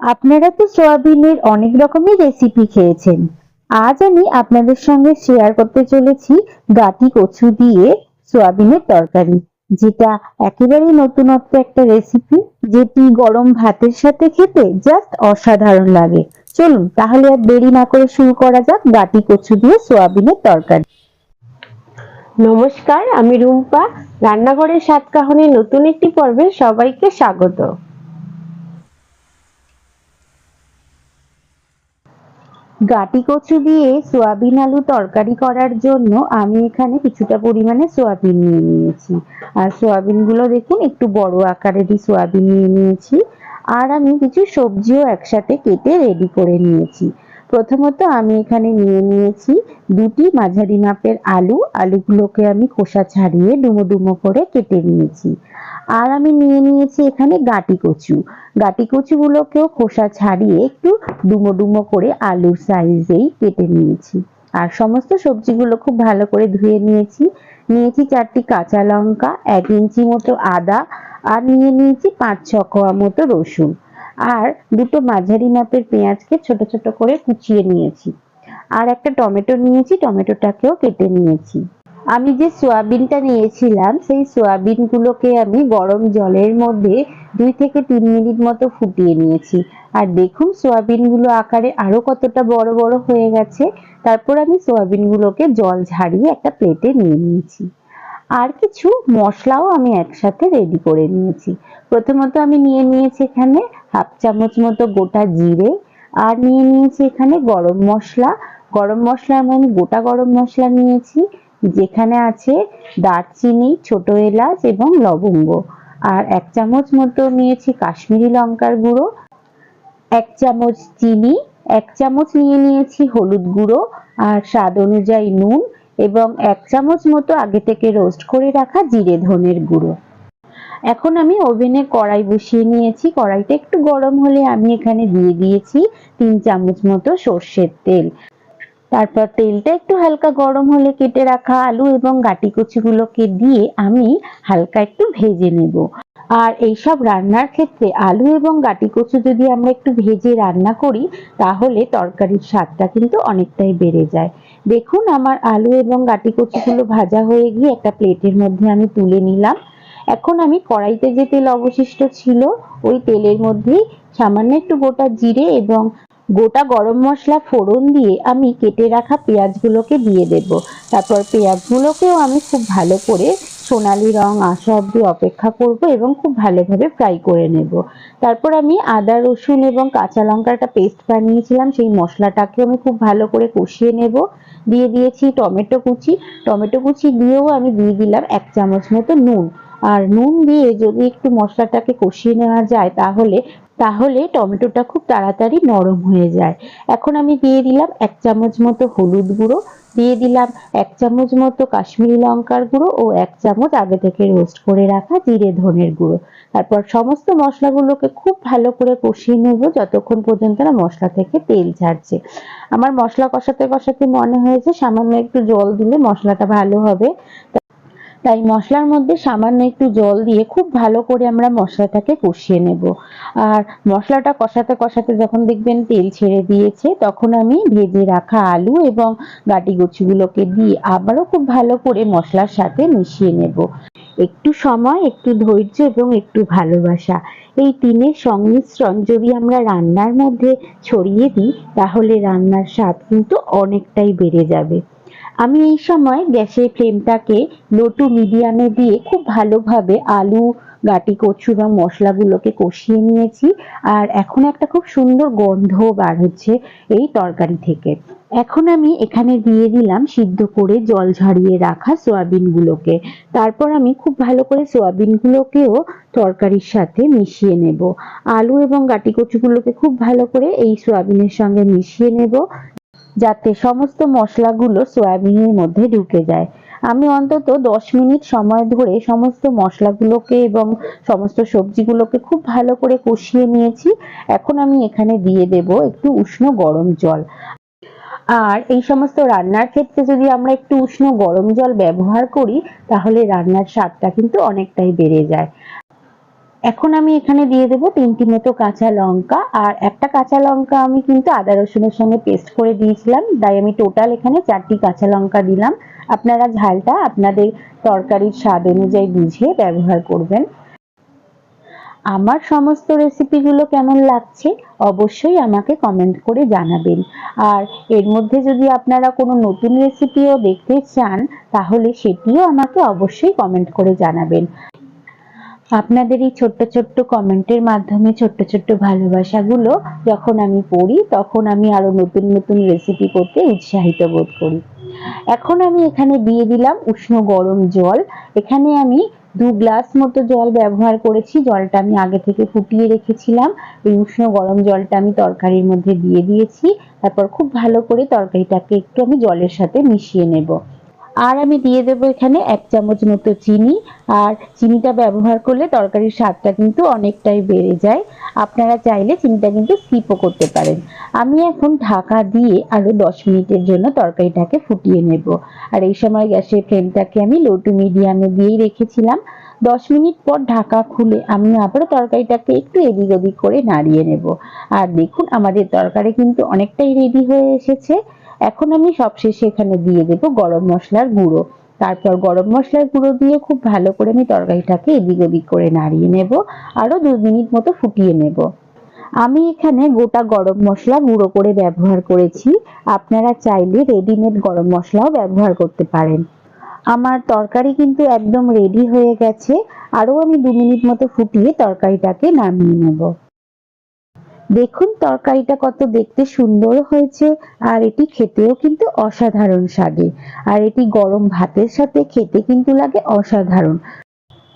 আপনারা তো সোয়াবিনের অনেক রকমের রেসিপি খেয়েছেন। আজ আমি আপনাদের সঙ্গে শেয়ার করতে চলেছি গাটি কচু দিয়ে সোয়াবিনের তরকারি, যেটা একেবারেই নতুনত্ব একটা রেসিপি যেটি গরম ভাতের সাথে খেতে জাস্ট অসাধারণ লাগে। চলুন, তাহলে আর দেরি না করে শুরু করা যাক গাটি কচু দিয়ে সোয়াবিনের তরকারি। নমস্কার, আমি রুম্পা। রান্নাঘরের সাতকাহনের নতুন একটি পর্বে সবাইকে স্বাগত। গাটি কচু দিয়ে সোয়াবিন আলু তরকারি করার জন্য আমি এখানে কিছুটা পরিমাণে সোয়াবিন নিয়ে নিয়েছি। আর সোয়াবিনগুলো দেখুন, একটু বড় আকারেরই সোয়াবিন নিয়ে নিয়েছি। আর আমি কিছু সবজিও একসাথে কেটে রেডি করে নিয়েছি। প্রথমত আমি এখানে নিয়ে নিয়েছি দুটি মাঝারি মাপের আলু। আলুগুলোকে আমি খোসা ছাড়িয়ে ডুমো ডুমো করে কেটে নিয়েছি। আর আমি নিয়ে নিয়েছি এখানে গাটি কচু। গাটি কচুগুলোকেও খোসা ছাড়িয়ে একটু ডুমো ডুমো করে আলুর সাইজেই কেটে নিয়েছি। আর সমস্ত সবজিগুলো খুব ভালো করে ধুয়ে নিয়েছি। নিয়েছি চারটি কাঁচা লঙ্কা, এক ইঞ্চি মতো আদা, আর নিয়ে নিয়েছি পাঁচ ছ কোয়া মতো রসুন। আর দুটো মাঝারি মাপের পেঁয়াজকে ছোট ছোট করে কুচিয়ে নিয়েছি। আর একটা টমেটো নিয়েছি, টমেটোটাকেও কেটে নিয়েছি। আমি যে সোয়াবিনটা নিয়েছিলাম, সেই সোয়াবিন গুলোকে আমি গরম জলের মধ্যে দুই থেকে তিন মিনিট মতো ফুটিয়ে নিয়েছি। আর দেখুন সোয়াবিনগুলো আকারে আরও কতটা বড় বড় হয়ে গেছে। তারপর আমি সোয়াবিন গুলোকে জল ঝাড়িয়ে একটা প্লেটে নিয়ে নিয়েছি। আর কিছু মশলাও আমি একসাথে রেডি করে নিয়েছি। প্রথমত আমি নিয়ে নিয়েছি এখানে হাফ চামচ মতো গোটা জিরে আর নিয়ে নিয়েছি এখানে গরম মশলা। গরম মশলা আমি গোটা গরম মশলা নিয়েছি, যেখানে আছে দারচিনি, ছোট এলাচ এবং লবঙ্গ। আর এক চামচ মতো নিয়েছি কাশ্মীরি লঙ্কার গুঁড়ো, এক চামচ চিনি, এক চামচ নিয়ে নিয়েছি হলুদ গুঁড়ো আর স্বাদ অনুযায়ী নুন। এবং এক চামচ মতো আগে থেকে রোস্ট করে রাখা জিরে ধনের গুঁড়ো। এখন আমি ওভেনে কড়াই বসিয়ে নিয়েছি। কড়াইটা একটু গরম হলে আমি এখানে দিয়ে দিয়েছি তিন চামচ মতো সর্ষের তেল। তারপর তেলটা একটু হালকা গরম হলে কেটে রাখা আলু এবং গাটি কচিগুলোকে দিয়ে আমি হালকা একটু ভেজে নেব। আর এইসব রান্নার ক্ষেত্রে আলু এবং গাটি কচু যদি আমরা একটু ভেজে রান্না করি, তাহলে তরকারির স্বাদটা কিন্তু অনেকটাই বেড়ে যায়। দেখুন আমার আলু এবং গাটি কচুগুলো ভাজা হয়ে গিয়ে একটা প্লেটের মধ্যে আমি তুলে নিলাম। এখন আমি কড়াইতে যে তেল অবশিষ্ট ছিল, ওই তেলের মধ্যেই সামান্য একটু গোটা জিরে এবং গোটা গরম মশলা ফোড়ন দিয়ে আমি কেটে রাখা পেঁয়াজগুলোকে দিয়ে দেব। তারপর পেঁয়াজগুলোকেও আমি খুব ভালো করে সোনালি রং আসা অবধি অপেক্ষা করব এবং খুব ভালোভাবে ফ্রাই করে নেব। তারপর আমি আদা, রসুন এবং কাঁচা লঙ্কার একটা পেস্ট বানিয়েছিলাম, সেই মশলাটাকে আমি খুব ভালো করে কষিয়ে নেব। দিয়ে দিয়েছি টমেটো কুচি। টমেটো কুচি দিয়েও আমি দিয়ে দিলাম এক চামচ মতো নুন। আর নুন দিয়ে যদি একটু মশলাটাকে কষিয়ে নেওয়া যায় তাহলে তাহলে টমেটোটা খুব তাড়াতাড়ি নরম হয়ে যায়। এখন আমি দিয়ে দিলাম এক চামচ মতো হলুদ গুঁড়ো, দিয়ে দিলাম এক চামচ মতো কাশ্মীরি লঙ্কার গুঁড়ো ও এক চামচ আগে থেকে রোস্ট করে রাখা জিরে ধনের গুঁড়ো। তারপর সমস্ত মশলাগুলোকে খুব ভালো করে কষিয়ে নেব যতক্ষণ পর্যন্ত না মশলা থেকে তেল ছাড়ছে আমার মশলা কষাতে কষাতে মনে হয়েছে সামান্য একটু জল দিলে মশলাটা ভালো হবে। তাই মশলার মধ্যে সামান্য একটু জল দিয়ে খুব ভালো করে আমরা মশলাটাকে কষিয়ে নেব। আর মশলাটা কষাতে কষাতে যখন দেখবেন তেল ছেড়ে দিয়েছে, তখন আমি ভেজে রাখা আলু এবং গাটি গুচিগুলোকে দিয়ে আবারও খুব ভালো করে মশলার সাথে মিশিয়ে নেব। একটু সময়, একটু ধৈর্য এবং একটু ভালোবাসা। এই তিনের সংমিশ্রণ যদি আমরা রান্নার মধ্যে ছড়িয়ে দিই, তাহলে রান্নার স্বাদ কিন্তু অনেকটাই বেড়ে যাবে। আমি এই সময় গ্যাসের ফ্লেমটাকে লো টু মিডিয়ামে দিয়ে খুব ভালোভাবে আলু, গাটি, কচু এবং মশলাগুলোকে কষিয়ে নিয়েছি। আর এখন একটা খুব সুন্দর গন্ধ বার হচ্ছে এই তরকারি থেকে। এখন আমি এখানে দিয়ে দিলাম সিদ্ধ করে জল ঝরিয়ে রাখা সোয়াবিনগুলোকে। তারপর আমি খুব ভালো করে সোয়াবিনগুলোকেও তরকারির সাথে মিশিয়ে নেব। আলু এবং গাটি, কচুগুলোকে খুব ভালো করে এই সোয়াবিনের সঙ্গে মিশিয়ে নেব। যাতে সমস্ত মশলাগুলো সয়াবিনের মধ্যে ঢুকে যায়। আমি অন্তত দশ মিনিট সময় ধরে সমস্ত মশলাগুলোকে এবং সমস্ত সবজিগুলোকে খুব ভালো করে কষিয়ে নিয়েছি। এখন আমি এখানে দিয়ে দেব একটু উষ্ণ গরম জল। আর এই সমস্ত রান্নার ক্ষেত্রে যদি আমরা একটু উষ্ণ গরম জল ব্যবহার করি, তাহলে রান্নার স্বাদটা কিন্তু অনেকটাই বেড়ে যায়। এখন আমি এখানে দিয়ে দেবো তিনটি মতো কাঁচা লঙ্কা, আর একটা কাঁচা লঙ্কা আমি কিন্তু আদা রসুনের সঙ্গে পেস্ট করে দিয়েছিলাম। তাই আমি টোটাল এখানে চারটি কাঁচা লঙ্কা দিলাম। আপনারা ঝালটা আপনাদের তরকারির স্বাদ অনুযায়ী বুঝে ব্যবহার করবেন। আমার সমস্ত রেসিপিগুলো কেমন লাগছে, অবশ্যই আমাকে কমেন্ট করে জানাবেন। আর এর মধ্যে যদি আপনারা কোনো নতুন রেসিপিও দেখতে চান, তাহলে সেটিও আমাকে অবশ্যই কমেন্ট করে জানাবেন। আপনাদের এই ছোট্ট ছোট্ট কমেন্টের মাধ্যমে ছোট্ট ছোট্ট ভালোবাসাগুলো যখন আমি পড়ি, তখন আমি আরও নতুন নতুন রেসিপি করতে উৎসাহিত বোধ করি। এখন আমি এখানে দিয়ে দিলাম উষ্ণ গরম জল। এখানে আমি দু গ্লাস মতো জল ব্যবহার করেছি। জলটা আমি আগে থেকে ফুটিয়ে রেখেছিলাম। এই উষ্ণ গরম জলটা আমি তরকারির মধ্যে দিয়ে দিয়েছি। তারপর খুব ভালো করে তরকারিটাকে একটু আমি জলের সাথে মিশিয়ে নেব। আর আমি দিয়ে দেবো এখানে এক চামচ মতো চিনি। আর চিনিটা ব্যবহার করলে তরকারির স্বাদটা কিন্তু অনেকটাই বেড়ে যায়। আপনারা চাইলে চিনিটা কিন্তু স্কিপও করতে পারেন। আমি এখন ঢাকা দিয়ে আরও দশ মিনিটের জন্য তরকারিটাকে ফুটিয়ে নেব। আর এই সময় গ্যাসের ফ্লেমটাকে আমি লো টু মিডিয়ামে দিয়েই রেখেছিলাম। দশ মিনিট পর ঢাকা খুলে আমি আবারও তরকারিটাকে একটু এদিক ওদিক করে নাড়িয়ে নেব। আর দেখুন, আমাদের তরকারি কিন্তু অনেকটাই রেডি হয়ে এসেছে। এখন আমি সবশেষে এখানে দিয়ে দেব গরম মশলার গুঁড়ো। তারপর গরম মশলার গুঁড়ো দিয়ে খুব ভালো করে আমি তরকারিটাকে এদিক ওদিক করে নাড়িয়ে নেব, আরও দু মিনিট মতো ফুটিয়ে নেব। আমি এখানে গোটা গরম মশলা গুঁড়ো করে ব্যবহার করেছি। আপনারা চাইলে রেডিমেড গরম মশলাও ব্যবহার করতে পারেন। আমার তরকারি কিন্তু একদম রেডি হয়ে গেছে। আরও আমি দু মিনিট মতো ফুটিয়ে তরকারিটাকে নামিয়ে নেব। দেখুন, তরকারিটা কত দেখতে সুন্দর হয়েছে, আর এটি খেতেও কিন্তু অসাধারণ স্বাদে। আর এটি গরম ভাতের সাথে খেতে কিন্তু লাগে অসাধারণ।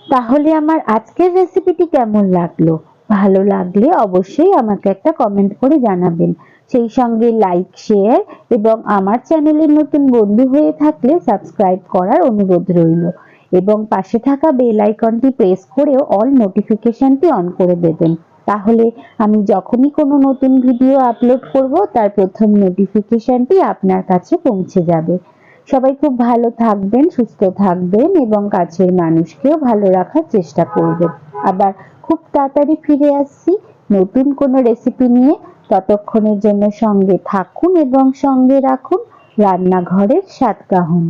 তাহলে আমার আজকের রেসিপিটি কেমন লাগল? ভালো লাগলে অবশ্যই আমাকে একটা কমেন্ট করে জানাবেন। সেই সঙ্গে লাইক, শেয়ার এবং আমার চ্যানেলের নতুন বন্ধু হয়ে থাকলে সাবস্ক্রাইব করার অনুরোধ রইল। এবং পাশে থাকা বেল আইকনটি প্রেস করেও অল নোটিফিকেশনটি অন করে দেবেন। তাহলে আমি যখনই কোনো নতুন ভিডিও আপলোড করব, তার প্রথম নোটিফিকেশনটি আপনার কাছে পৌঁছে যাবে। সবাই খুব ভালো থাকবেন, সুস্থ থাকবেন এবং কাছের মানুষকেও ভালো রাখার চেষ্টা করবেন। আবার খুব তাড়াতাড়ি ফিরে আসছি নতুন কোনো রেসিপি নিয়ে। ততক্ষণের জন্য সঙ্গে থাকুন এবং সঙ্গে রাখুন রান্নাঘরের সাতকাহন